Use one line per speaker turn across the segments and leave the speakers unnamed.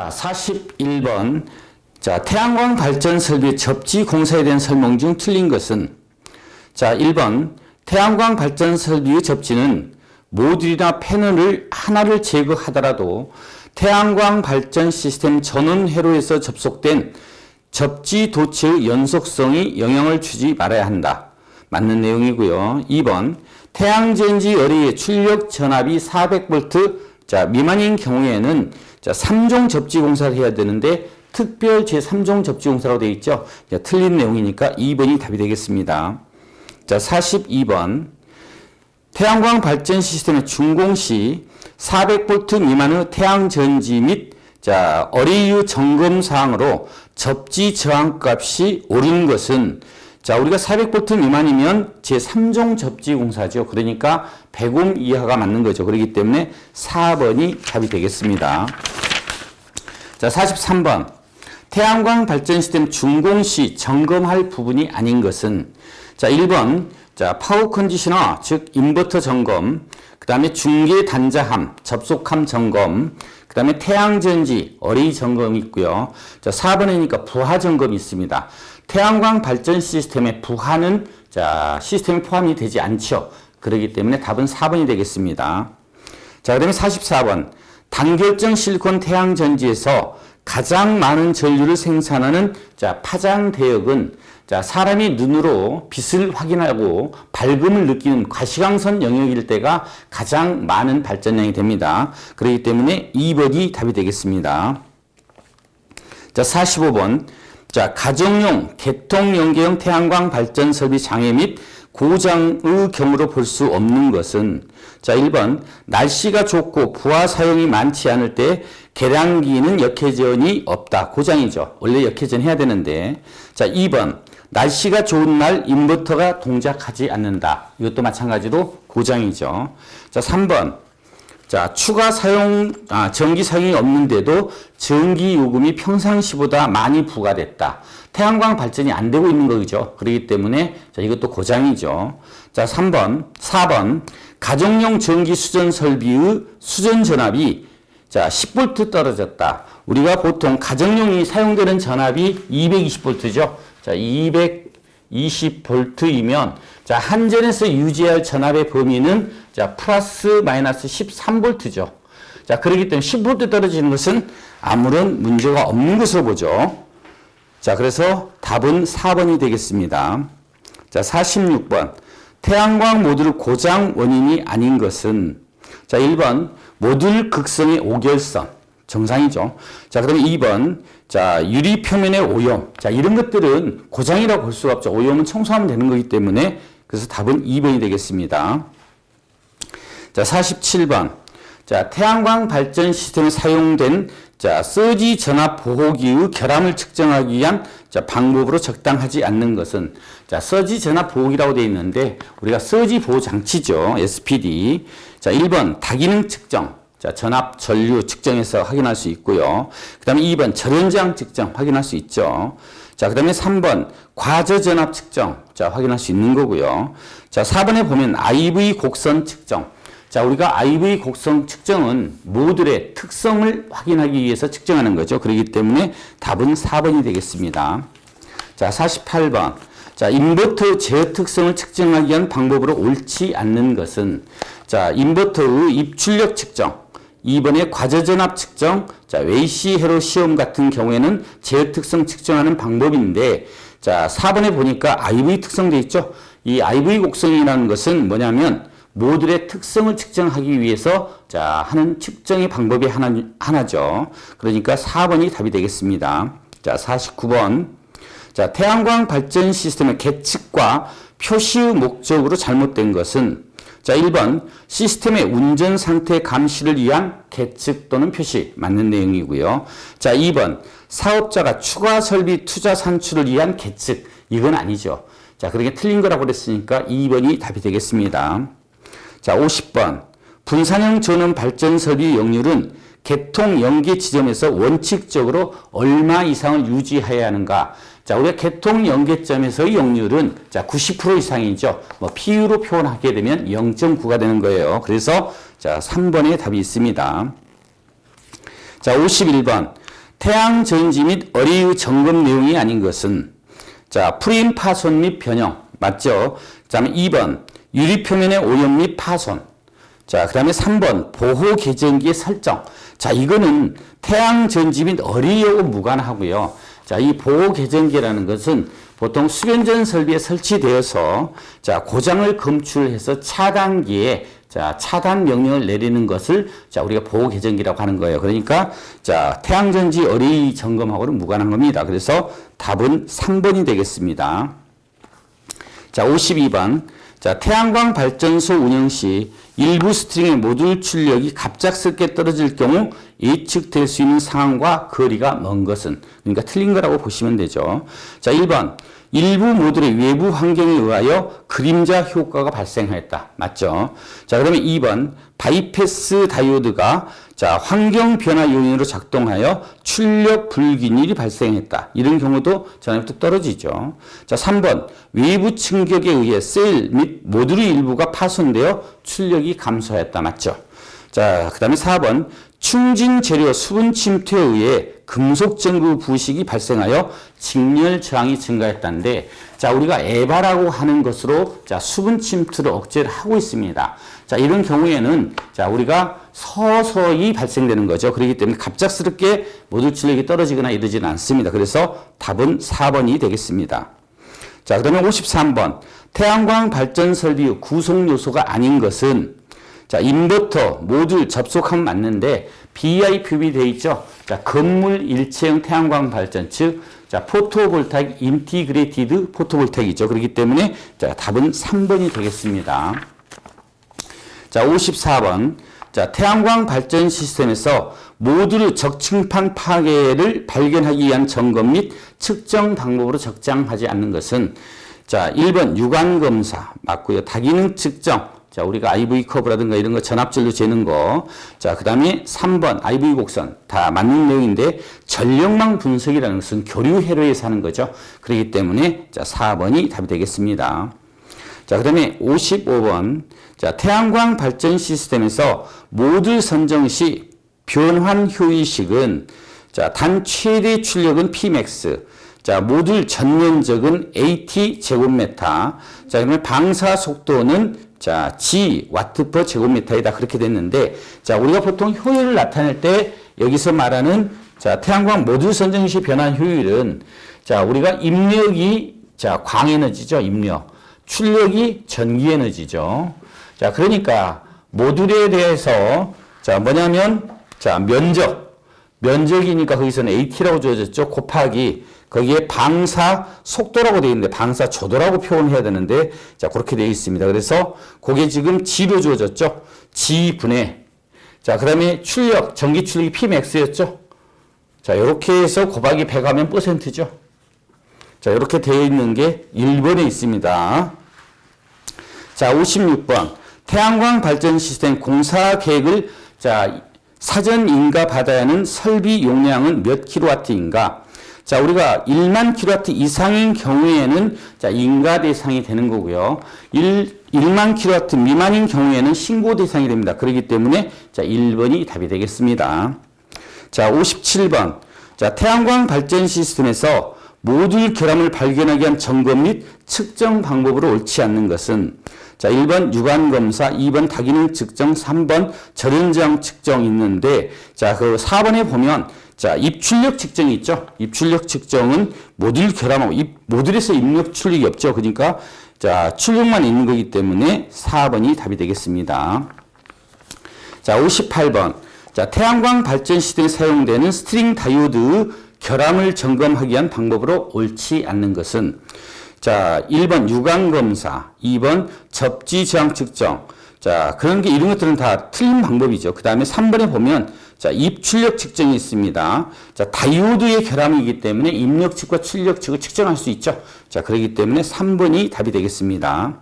자, 41번. 자, 태양광 발전 설비 접지 공사에 대한 설명 중 틀린 것은 자, 1번. 태양광 발전 설비의 접지는 모듈이나 패널을 하나를 제거하더라도 태양광 발전 시스템 전원 회로에서 접속된 접지 도체의 연속성이 영향을 주지 말아야 한다. 맞는 내용이고요. 2번. 태양전지 어뢰의 출력 전압이 400V 자, 미만인 경우에는 자, 3종 접지 공사를 해야 되는데 특별 제3종 접지 공사라고 되어 있죠. 자, 틀린 내용이니까 2번이 답이 되겠습니다. 자, 42번. 태양광 발전 시스템의 준공 시 400V 미만의 태양 전지 및 자, 어뢰유 점검 사항으로 접지 저항 값이 오른 것은 자, 우리가 400V 미만이면 제3종 접지 공사죠. 그러니까 100옴 이하가 맞는 거죠. 그렇기 때문에 4번이 답이 되겠습니다. 자, 43번. 태양광 발전 시스템 준공 시 점검할 부분이 아닌 것은 자, 1번. 자, 파워 컨디셔너, 즉 인버터 점검, 그다음에 중계 단자함, 접속함 점검, 그 다음에 태양 전지, 어레이 점검이 있고요. 자, 4번이니까 부하 점검이 있습니다. 태양광 발전 시스템의 부하는 자, 시스템에 포함이 되지 않죠. 그렇기 때문에 답은 4번이 되겠습니다. 자, 그 다음에 44번. 단결정 실리콘 태양 전지에서 가장 많은 전류를 생산하는 자, 파장 대역은 자, 사람이 눈으로 빛을 확인하고 밝음을 느끼는 과시광선 영역일 때가 가장 많은 발전량이 됩니다. 그렇기 때문에 2번이 답이 되겠습니다. 자, 45번. 자, 가정용 개통 연계형 태양광 발전 설비 장애 및 고장의 경우로 볼 수 없는 것은 자, 1번 날씨가 좋고 부하 사용이 많지 않을 때 계량기는 역회전이 없다. 고장이죠. 원래 역회전 해야 되는데. 자, 2번 날씨가 좋은 날 인버터가 동작하지 않는다. 이것도 마찬가지로 고장이죠. 자, 3번 자, 추가 사용, 아, 전기 사용이 없는데도 전기 요금이 평상시보다 많이 부과됐다. 태양광 발전이 안 되고 있는 거죠. 그렇기 때문에, 자, 이것도 고장이죠. 자, 3번, 4번. 가정용 전기 수전 설비의 수전 전압이 자, 10V 떨어졌다. 우리가 보통 가정용이 사용되는 전압이 220V죠. 자, 220V이면 자, 한전에서 유지할 전압의 범위는 자, 플러스 마이너스 13V죠. 자, 그렇기 때문에 10V 떨어지는 것은 아무런 문제가 없는 것으로 보죠. 자, 그래서 답은 4번이 되겠습니다. 자, 46번. 태양광 모듈 고장 원인이 아닌 것은 자, 1번 모듈 극성의 오결선 정상이죠. 자, 그러면 2번 자, 유리 표면의 오염. 자, 이런 것들은 고장이라고 볼 수가 없죠. 오염은 청소하면 되는 거기 때문에 그래서 답은 2번이 되겠습니다. 자, 47번. 자, 태양광 발전 시스템에 사용된 자, 서지 전압 보호기의 결함을 측정하기 위한 자, 방법으로 적당하지 않는 것은 자, 서지 전압 보호기라고 되어 있는데 우리가 서지 보호 장치죠. SPD. 자, 1번 다기능 측정. 자, 전압 전류 측정해서 확인할 수 있고요. 그 다음에 2번 절연장 측정 확인할 수 있죠. 자, 그 다음에 3번 과저 전압 측정. 자, 확인할 수 있는 거고요. 자, 4번에 보면 IV 곡선 측정. 자, 우리가 IV 곡선 측정은 모듈의 특성을 확인하기 위해서 측정하는 거죠. 그렇기 때문에 답은 4번이 되겠습니다. 자, 48번. 자, 인버터 제어 특성을 측정하기 위한 방법으로 옳지 않는 것은 자, 인버터의 입출력 측정. 2번에 과저전압 측정, 자, 웨이시 헤로 시험 같은 경우에는 제어 특성 측정하는 방법인데, 자, 4번에 보니까 IV 특성돼 있죠? 이 IV 곡성이라는 것은 뭐냐면, 모듈의 특성을 측정하기 위해서 자 하는 측정의 방법이 하나, 하나죠. 그러니까 4번이 답이 되겠습니다. 자 49번 자 태양광 발전 시스템의 계측과 표시의 목적으로 잘못된 것은 자 1번 시스템의 운전 상태 감시를 위한 계측 또는 표시 맞는 내용이고요. 자 2번 사업자가 추가 설비 투자 산출을 위한 계측 이건 아니죠. 자 그렇게 틀린 거라고 그랬으니까 2번이 답이 되겠습니다. 자, 50번. 분산형 전원 발전 설비 역률은 개통 연계 지점에서 원칙적으로 얼마 이상을 유지해야 하는가? 자, 우리가 개통 연계점에서의 역률은 자, 90% 이상이죠. 뭐 PU로 표현하게 되면 0.9가 되는 거예요. 그래서 자, 3번에 답이 있습니다. 자, 51번. 태양 전지 및 어뢰의 점검 내용이 아닌 것은 자, 프림 파손 및 변형 맞죠? 그다음에 2번 유리 표면의 오염 및 파손. 자, 그 다음에 3번 보호 계정기의 설정. 자, 이거는 태양 전지 및 어뢰하고 무관하고요. 자, 이 보호 계정기라는 것은 보통 수변전 설비에 설치되어서 자, 고장을 검출해서 차단기에 자, 차단 명령을 내리는 것을 자, 우리가 보호 계정기라고 하는 거예요. 그러니까 자, 태양전지 어뢰 점검하고는 무관한 겁니다. 그래서 답은 3번이 되겠습니다. 자, 52번. 자, 태양광 발전소 운영 시 일부 스트링의 모듈 출력이 갑작스럽게 떨어질 경우 예측될 수 있는 상황과 거리가 먼 것은 그러니까 틀린 거라고 보시면 되죠. 자, 1번. 일부 모듈의 외부 환경에 의하여 그림자 효과가 발생하였다. 맞죠? 자, 그러면 2번. 바이패스 다이오드가 자, 환경 변화 요인으로 작동하여 출력 불균일이 발생했다. 이런 경우도 전압도 떨어지죠. 자, 3번. 외부 충격에 의해 셀 및 모듈의 일부가 파손되어 출력이 감소했다. 맞죠? 자, 그 다음에 4번. 충진 재료 수분 침투에 의해 금속 전구 부식이 발생하여 직렬 저항이 증가했다는데 자, 우리가 에바라고 하는 것으로 자, 수분 침투를 억제를 하고 있습니다. 자, 이런 경우에는 자, 우리가 서서히 발생되는 거죠. 그렇기 때문에 갑작스럽게 모듈 출력이 떨어지거나 이러지는 않습니다. 그래서 답은 4번이 되겠습니다. 자, 그러면 53번. 태양광 발전 설비의 구성 요소가 아닌 것은 자, 인버터, 모듈 접속하면 맞는데 BIPB 돼 있죠? 자, 건물 일체형 태양광 발전, 즉 자, 포토볼타익 인티그레이티드 포토볼타익이죠. 그렇기 때문에 자, 답은 3번이 되겠습니다. 자, 54번. 자, 태양광 발전 시스템에서 모듈 적층판 파괴를 발견하기 위한 점검 및 측정 방법으로 적장하지 않는 것은 자, 1번 유관 검사 맞고요. 다기능 측정. 자, 우리가 IV 커브라든가 이런 거 전압질로 재는 거. 자, 그 다음에 3번 IV 곡선 다 맞는 내용인데 전력망 분석이라는 것은 교류 회로에서 하는 거죠. 그렇기 때문에 자, 4번이 답이 되겠습니다. 자, 그 다음에 55번. 자, 태양광 발전 시스템에서 모듈 선정 시 변환 효율식은 자, 단 최대 출력은 Pmax. 자, 모듈 전면적은 AT 제곱미터. 자, 그러면 방사 속도는 자, G 와트 퍼 제곱미터이다. 그렇게 됐는데, 자, 우리가 보통 효율을 나타낼 때 여기서 말하는 자, 태양광 모듈 선정 시 변환 효율은 자, 우리가 입력이 자, 광에너지죠. 입력. 출력이 전기 에너지죠. 자, 그러니까 모듈에 대해서 자, 뭐냐면 자, 면적. 면적이니까 거기서는 AT라고 주어졌죠. 곱하기 거기에 방사 속도라고 되어 있는데 방사 조도라고 표현해야 되는데 자, 그렇게 되어 있습니다. 그래서 그게 지금 G로 주어졌죠. G분의 자, 그다음에 출력, 전기 출력이 Pmax였죠. 자, 이렇게 해서 곱하기 100 하면 퍼센트죠. 자, 이렇게 되어 있는 게 1번에 있습니다. 자, 56번. 태양광 발전 시스템 공사 계획을 자, 사전 인가 받아야 하는 설비 용량은 몇 킬로와트인가? 자, 우리가 1만 킬로와트 이상인 경우에는 자, 인가 대상이 되는 거고요. 1, 1만 킬로와트 미만인 경우에는 신고 대상이 됩니다. 그렇기 때문에 자, 1번이 답이 되겠습니다. 자, 57번. 자, 태양광 발전 시스템에서 모듈 결함을 발견하기 위한 점검 및 측정 방법으로 옳지 않는 것은 자, 1번 유관 검사, 2번 다기능 측정, 3번 절연저항 측정 있는데 자, 그 4번에 보면 자, 입출력 측정이 있죠. 입출력 측정은 모듈 결함하고 입, 모듈에서 입력 출력이 없죠. 그러니까 자, 출력만 있는 거기 때문에 4번이 답이 되겠습니다. 자, 58번. 자, 태양광 발전 시스템에 사용되는 스트링 다이오드 결함을 점검하기 위한 방법으로 옳지 않는 것은 자, 1번 유관 검사, 2번 접지 저항 측정. 자, 그런 게 이런 것들은 다 틀린 방법이죠. 그다음에 3번에 보면 자, 입출력 측정이 있습니다. 자, 다이오드의 결함이기 때문에 입력측과 출력측을 측정할 수 있죠. 자, 그렇기 때문에 3번이 답이 되겠습니다.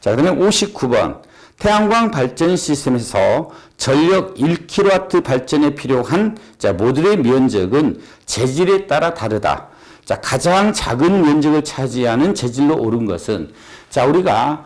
자, 그러면 59번. 태양광 발전 시스템에서 전력 1kW 발전에 필요한 자, 모듈의 면적은 재질에 따라 다르다. 자, 가장 작은 면적을 차지하는 재질로 오른 것은 자, 우리가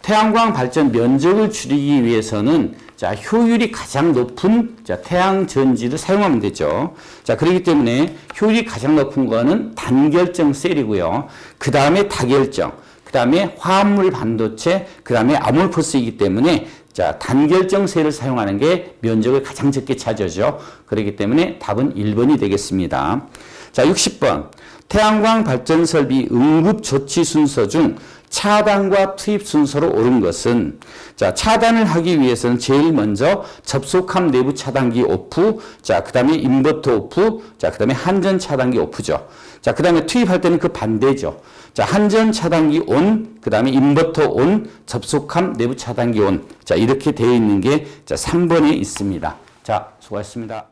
태양광 발전 면적을 줄이기 위해서는 자, 효율이 가장 높은 자, 태양 전지를 사용하면 되죠. 자, 그렇기 때문에 효율이 가장 높은 거는 단결정 셀이고요. 그 다음에 다결정, 그 다음에 화합물 반도체, 그 다음에 아몰포스이기 때문에 자, 단결정 셀을 사용하는 게 면적을 가장 적게 차지하죠. 그렇기 때문에 답은 1번이 되겠습니다. 자, 60번. 태양광 발전 설비 응급 조치 순서 중 차단과 투입 순서로 옳은 것은 자 차단을 하기 위해서는 제일 먼저 접속함 내부 차단기 오프 자 그다음에 인버터 오프 자 그다음에 한전 차단기 오프죠 자 그 다음에 투입할 때는 그 반대죠. 자 한전 차단기 온 그 다음에 인버터 온 접속함 내부 차단기 온 자 이렇게 되어 있는 게 자 3번에 있습니다. 자 수고하셨습니다.